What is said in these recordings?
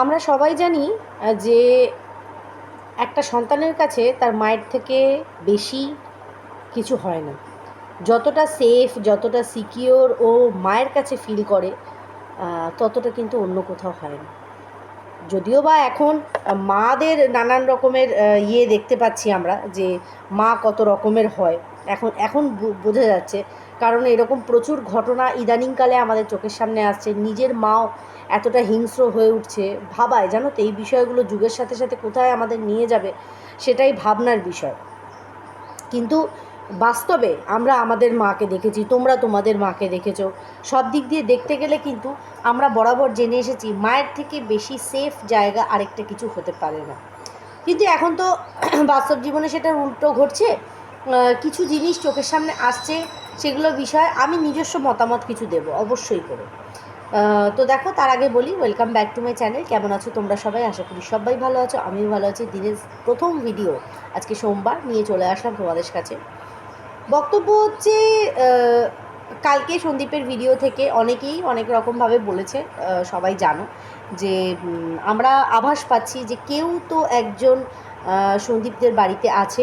আমরা সবাই জানি যে একটা সন্তানের কাছে তার মায়ের থেকে বেশি কিছু হয় না। যতটা সেফ যতটা সিকিওর ও মায়ের কাছে ফিল করে ততটা কিন্তু অন্য কোথাও হয় না। যদিও বা এখন মাদের নানান রকমের ইয়ে দেখতে পাচ্ছি আমরা যে মা কত রকমের হয়। এখন এখন বোঝা যাচ্ছে কারণ এরকম প্রচুর ঘটনা ইদানিংকালে আমাদের চোখের সামনে আসছে। নিজের মাও এতটা হিংস্র হয়ে উঠছে। ভাবায়, জানো তো, এই বিষয়গুলো যুগের সাথে সাথে কোথায় আমাদের নিয়ে যাবে সেটাই ভাবনার বিষয়। কিন্তু বাস্তবে আমরা আমাদের মাকে দেখেছি, তোমরা তোমাদের মাকে দেখেছ। সব দিক দিয়ে দেখতে গেলে কিন্তু আমরা বরাবর জেনে এসেছি, মায়ের থেকে বেশি সেফ জায়গা আরেকটা কিছু হতে পারে না। কিন্তু এখন তো বাস্তব জীবনে সেটার উল্টো ঘটছে। কিছু জিনিস চোখের সামনে আসছে। সেগুলো বিষয়ে আমি নিজস্ব মতামত কিছু দেব, অবশ্যই করে। তো দেখো, তার আগে বলি welcome back to my channel কেমন আছো তোমরা সবাই? আশা করি সবাই ভালো আছো, আমিও ভালো আছি। দিনের প্রথম ভিডিও আজকে সোমবার নিয়ে চলে আসলাম তোমাদের কাছে। বক্তব্য হচ্ছে কালকে সন্দীপের ভিডিও থেকে অনেকেই অনেক রকমভাবে বলেছে সবাই জানো যে আমরা আভাস পাচ্ছি যে কেউ তো একজন সন্দীপদের বাড়িতে আছে।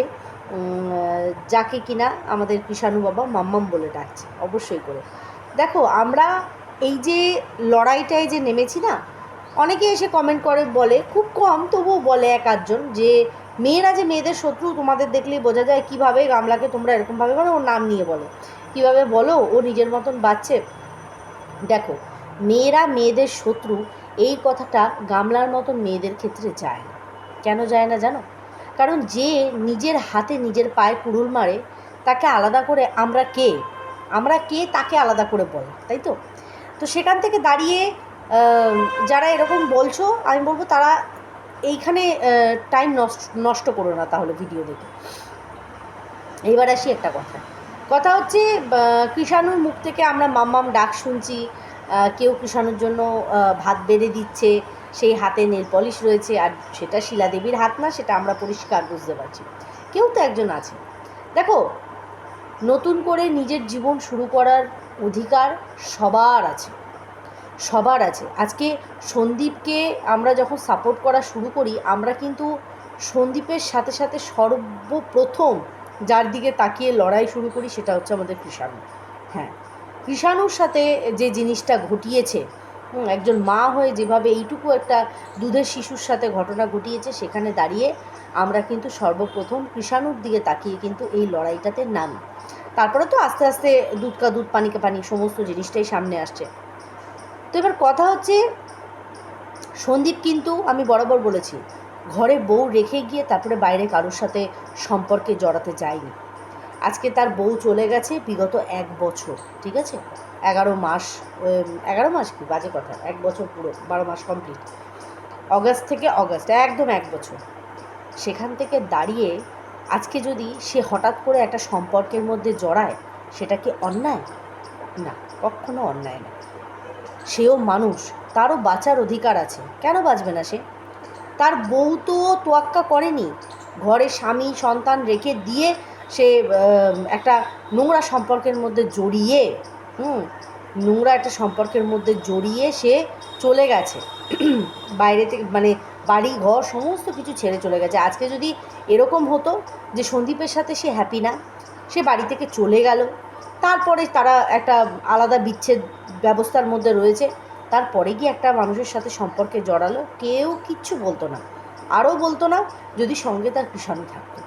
যাকে কিনা আমাদের কৃষাণু বাবা মাম্মাম বলে ডাকছে, অবশ্যই করে। দেখো, আমরা এই যে লড়াইটায় যে নেমেছি না, অনেকে এসে কমেন্ট করে, বলে, খুব কম তবুও বলে এক আধজন যে, মেয়েরা যে মেয়েদের শত্রু তোমাদের দেখলেই বোঝা যায় কীভাবে গামলাকে তোমরা এরকমভাবে মানে ওর নাম নিয়ে বলো। কীভাবে বলো, ও নিজের মতন বাচ্চে দেখো, মেয়েরা মেয়েদের শত্রু, এই কথাটা গামলার মতন মেয়েদের ক্ষেত্রে যায় না। কেন যায় না জানো? কারণ যে নিজের হাতে নিজের পায়ে কুড়ুল মারে, তাকে আলাদা করে আমরা কে? আমরা কে তাকে আলাদা করে বলে, তাই তো? তো সেখান থেকে দাঁড়িয়ে যারা এরকম বলছো, আমি বলব তারা এইখানে টাইম নষ্ট নষ্ট করো না তাহলে ভিডিও দেখে। এইবার আসি একটা কথা। কথা হচ্ছে কৃষাণুর মুখ থেকে আমরা মাম্মাম ডাক শুনছি কেউ কৃষাণুর জন্য ভাত বেড়ে দিচ্ছে সেই হাতে নেল পলিশ রয়েছে আর সেটা শিলা দেবীর হাত না, সেটা আমরা পরিষ্কার বুঝতে পারছি। কেউ তো একজন আছে। দেখো, নতুন করে নিজের জীবন শুরু করার অধিকার সবার আছে। সবার আছে। আজকে সন্দীপকে আমরা যখন সাপোর্ট করা শুরু করি, আমরা কিন্তু সন্দীপের সাথে সাথে সর্বপ্রথম যার দিকে তাকিয়ে লড়াই শুরু করি, সেটা হচ্ছে আমাদের কৃষাণু। হ্যাঁ কৃষাণুর সাথে যে জিনিসটা ঘটিয়েছে একজন মা হয়ে যেভাবে এইটুকু একটা দুধের শিশুর সাথে ঘটনা ঘটিয়েছে, সেখানে দাঁড়িয়ে আমরা কিন্তু সর্বপ্রথম কৃষাণুর দিকে তাকিয়ে কিন্তু এই লড়াইটাতে নামি। তারপরে তো আস্তে আস্তে দুধ কা দুধ পানি কা পানি সমস্ত জিনিসটাই সামনে আসছে। তো এবার কথা হচ্ছে, সন্দীপ কিন্তু আমি বরাবর বলেছি, ঘরে বউ রেখে গিয়ে তারপরে বাইরে কারোর সাথে সম্পর্কে জড়াতে যায়নি। আজকে তার বউ চলে গেছে বিগত এক বছর, ঠিক আছে? এগারো মাস এগারো মাস কি? বাজে কথা, এক বছর পুরো, বারো মাস কমপ্লিট অগাস্ট থেকে অগাস্ট, একদম এক বছর। সেখান থেকে দাঁড়িয়ে আজকে যদি সে হঠাৎ করে একটা সম্পর্কের মধ্যে জড়ায়, সেটা কি অন্যায়? না, কখনো অন্যায় না। সেও মানুষ, তারও বাঁচার অধিকার আছে। কেন বাঁচবে না সে? তার বউ তো তোয়াক্কা করেনি। ঘরে স্বামী, সন্তান রেখে দিয়ে সে একটা নোংরা সম্পর্কের মধ্যে জড়িয়ে, হুম, নোংরা একটা সম্পর্কের মধ্যে জড়িয়ে সে চলে গেছে। বাইরে থেকে মানে বাড়ি, ঘর সমস্ত কিছু ছেড়ে চলে গেছে। আজকে যদি এরকম হতো যে সন্দীপের সাথে সে হ্যাপি না, সে বাড়ি থেকে চলে গেল, তারপরে তারা একটা আলাদা বিচ্ছেদ ব্যবস্থার মধ্যে রয়েছে, তারপরে গিয়ে একটা মানুষের সাথে সম্পর্কে জড়ালো, কেউ কিচ্ছু বলতো না। আরও বলতো না, যদি সঙ্গে তার কৃষাণু থাকতো।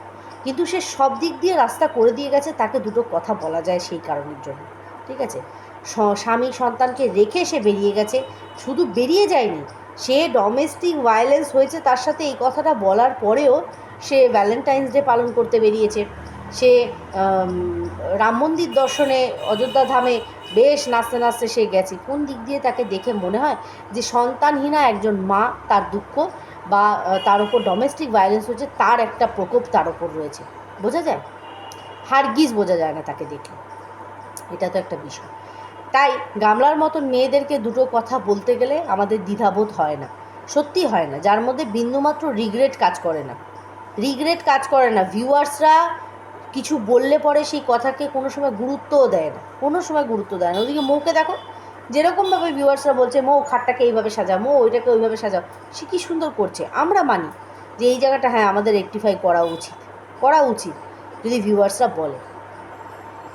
কিন্তু সে সব দিক দিয়ে রাস্তা করে দিয়ে গেছে, তাকে দুটো কথা বলা যায় সেই কারণের জন্য। ঠিক আছে? স্বামী সন্তানকে রেখে সে বেরিয়ে গেছে। শুধু বেরিয়ে যায়নি, সে ডোমেস্টিক ভায়োলেন্স হয়েছে, তার সাথে এই কথাটা বলার পরেও সে ভ্যালেন্টাইন্স ডে পালন করতে বেরিয়েছে। সে রাম মন্দির দর্শনে অযোধ্যা ধামে বেশ নাচতে নাচতে সে গেছে। কোন দিক দিয়ে তাকে দেখে মনে হয় যে সন্তানহীনা একজন মা, তার দুঃখ? বা তার উপর ডোমেস্টিক ভায়োলেন্স হচ্ছে, তার একটা প্রকোপ তার ওপর রয়েছে। বোঝা যায়? হারগিজ বোঝা যায় না তাকে দেখে এটা তো একটা বিষয়। তাই গামলার মতন মেয়েদেরকে দুটো কথা বলতে গেলে আমাদের দ্বিধাবোধ হয় না। সত্যি হয় না। যার মধ্যে বিন্দুমাত্র রিগ্রেট কাজ করে না। রিগ্রেট কাজ করে না। ভিউয়ার্সরা কিছু বললে পরে সেই কথাকে কোনো সময় গুরুত্বও দেয় না। কোনো সময় গুরুত্ব দেয় না। ওদিকে মুখে দেখো। যেরকমভাবে ভিউয়ার্সরা বলছে, মো, খাটটাকে এইভাবে সাজাও, মো, ওইটাকে ওইভাবে সাজাও। সে কী সুন্দর করছে? আমরা মানি যে এই জায়গাটা হ্যাঁ আমাদের রেকটিফাই করা উচিত করা উচিত, যদি ভিউয়ার্সরা বলে।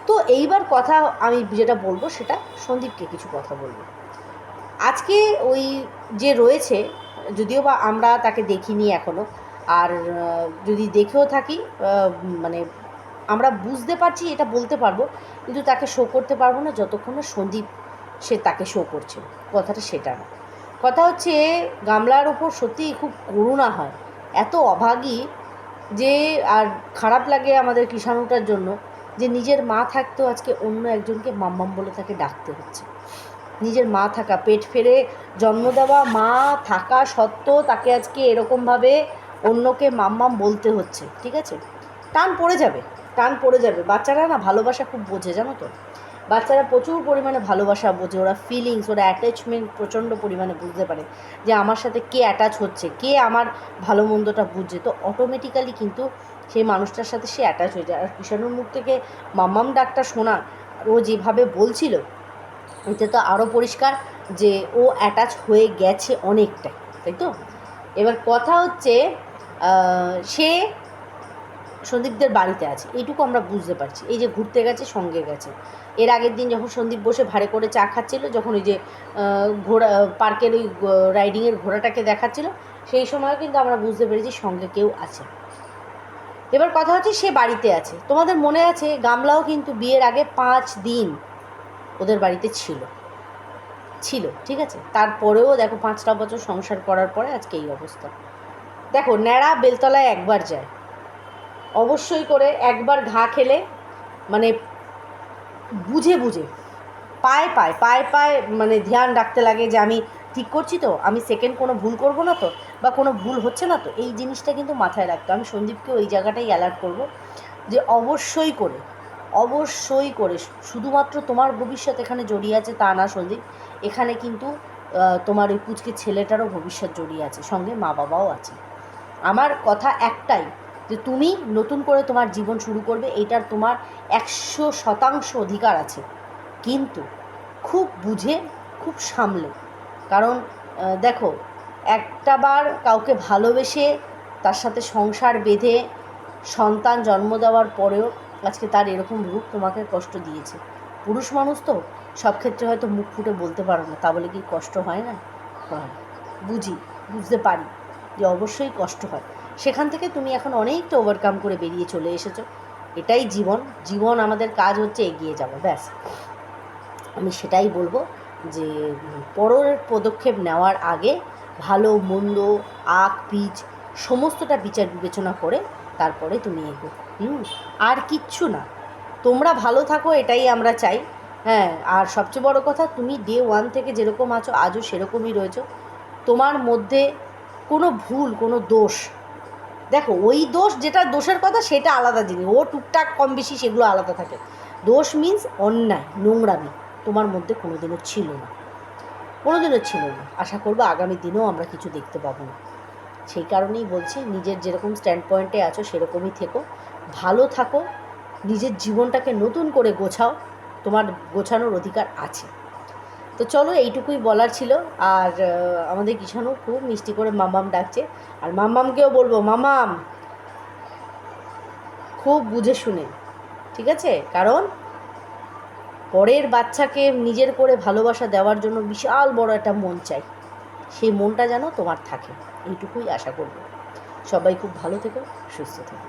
তো এইবার কথা আমি যেটা বলব, সেটা সন্দীপকে কিছু কথা বলব। আজকে ওই যে রয়েছে, যদিও বা আমরা তাকে দেখিনি এখনও আর যদি দেখেও থাকি মানে আমরা বুঝতে পারছি, এটা বলতে পারব, কিন্তু তাকে শো করতে পারব না, যতক্ষণ না সন্দীপ সে তাকে শো করছে কথাটা সেটা না। কথা হচ্ছে, গামলার ওপর সত্যিই খুব করুণা হয়। এত অভাগী যে, আর খারাপ লাগে আমাদের কিষাণুটার জন্য যে, নিজের মা থাকতেও আজকে অন্য একজনকে মাম্মাম বলে তাকে ডাকতে হচ্ছে। নিজের মা থাকা, পেট ফেরে জন্ম দেওয়া মা থাকা সত্ত্বেও তাকে আজকে এরকমভাবে অন্যকে মাম্মাম বলতে হচ্ছে, ঠিক আছে? টান পড়ে যাবে, টান পড়ে যাবে। বাচ্চারা না ভালোবাসা খুব বোঝে, জানো তো? বাচ্চারা প্রচুর পরিমাণে ভালোবাসা বোঝে, ওরা ফিলিংস ওরা অ্যাটাচমেন্ট প্রচণ্ড পরিমাণে বুঝতে পারে যে আমার সাথে কে অ্যাটাচ হচ্ছে, কে আমার ভালো মন্দটা বুঝছে। তো অটোমেটিক্যালি কিন্তু সেই মানুষটার সাথে সে অ্যাটাচ হয়ে যায়। আর কিষাণুর মুখ থেকে মাম্মাম ডাকটা শোনা, ও যেভাবে বলছিল, এতে তো আরও পরিষ্কার যে ও অ্যাটাচ হয়ে গেছে অনেকটা তাই তো? এবার কথা হচ্ছে সে সন্দীপদের বাড়িতে আছে। এইটুকু আমরা বুঝতে পারছি। এই যে ঘুরতে গেছে, সঙ্গে গেছে। এর আগের দিন যখন সন্দীপ বসে ভাড়ে করে চা খাচ্ছিল, যখন ওই যে ঘোড়া, পার্কের ওই রাইডিংয়ের ঘোড়াটাকে দেখাচ্ছিল, সেই সময় কিন্তু আমরা বুঝতে পেরেছি সঙ্গে কেউ আছে। এবার কথা হচ্ছে সে বাড়িতে আছে। তোমাদের মনে আছে, গামলাও কিন্তু বিয়ের আগে পাঁচ দিন ওদের বাড়িতে ছিল। ছিল, ঠিক আছে? তারপরেও দেখো পাঁচটা বছর সংসার করার পরে আজকে এই অবস্থা। দেখো, ন্যাড়া বেলতলায় একবার যায়। অবশ্যই করে একবার ঘা খেলে মানে বুঝে বুঝে, পায়ে পায়, পায়ে পায়ে মানে ধ্যান রাখতে লাগে যে আমি ঠিক করছি তো, আমি সেকেন্ড কোনো ভুল করব না তো, বা কোনো ভুল হচ্ছে না তো, এই জিনিসটা কিন্তু মাথায় রাখতো আমি সন্দীপকে ওই জায়গাটাই অ্যালার্ট করব যে অবশ্যই করে অবশ্যই করে, শুধুমাত্র তোমার ভবিষ্যৎ এখানে জড়িয়ে আছে তা না সন্দীপ, এখানে কিন্তু তোমার ওই পুচকে ছেলেটারও ভবিষ্যৎ জড়িয়ে আছে, সঙ্গে মা বাবাও আছে। আমার কথা একটাই যে তুমি নতুন করে তোমার জীবন শুরু করবে, এটার তোমার একশো শতাংশ অধিকার আছে। কিন্তু খুব বুঝে, খুব সামলে। কারণ দেখো, একটা বার কাউকে ভালোবেসে তার সাথে সংসার বেঁধে সন্তান জন্ম দেওয়ার পরেও আজকে তার এরকম রূপ তোমাকে কষ্ট দিয়েছে। পুরুষ মানুষ তো সব ক্ষেত্রে হয়তো মুখ ফুটে বলতে পারো না, তা বলে কি কষ্ট হয় না? বুঝি, বুঝতে পারি যে অবশ্যই কষ্ট হয়। সেখান থেকে তুমি এখন অনেকটা ওভারকাম করে বেরিয়ে চলে এসেছ। এটাই জীবন। জীবন আমাদের কাজ হচ্ছে এগিয়ে যাওয়া, ব্যাস। আমি সেটাই বলব যে, পরের পদক্ষেপ নেওয়ার আগে ভালো, মন্দ, আক পিচ সমস্তটা বিচার বিবেচনা করে তারপরে তুমি এগো হুম? আর কিচ্ছু না। তোমরা ভালো থাকো, এটাই আমরা চাই। হ্যাঁ আর সবচেয়ে বড় কথা, তুমি ডে ওয়ান থেকে যেরকম আছো, আজও সেরকমই রয়েছো। তোমার মধ্যে কোনো ভুল, কোনো দোষ দেখো, ওই দোষ যেটা দোষের কথা সেটা আলাদা জিনিস। ও টুকটাক কম বেশি সেগুলো আলাদা থাকে। দোষ মিন্স অন্যায়, নোংরামি। তোমার মধ্যে কোনোদিনও ছিল না। কোনোদিনও ছিল না। আশা করব আগামী দিনেও আমরা কিছু দেখতে পাবো না। সেই কারণেই বলছি, নিজের যেরকম স্ট্যান্ড পয়েন্টে আছো, সেরকমই থেকো। ভালো থাকো। নিজের জীবনটাকে নতুন করে গোছাও। তোমার গোছানোর অধিকার আছে। তো চলো এইটুকুই বলার ছিল। আর আমাদের কিষাণু খুব মিষ্টি করে মামাম ডাকছে। আর মামামকেও বলব মামাম খুব বুঝে শুনে, ঠিক আছে? কারণ পরের বাচ্চাকে নিজের করে ভালোবাসা দেওয়ার জন্য বিশাল বড় একটা মন চাই। সেই মনটা যেন তোমার থাকে। এইটুকুই আশা করব। সবাই খুব ভালো থেকো, সুস্থ থেকো।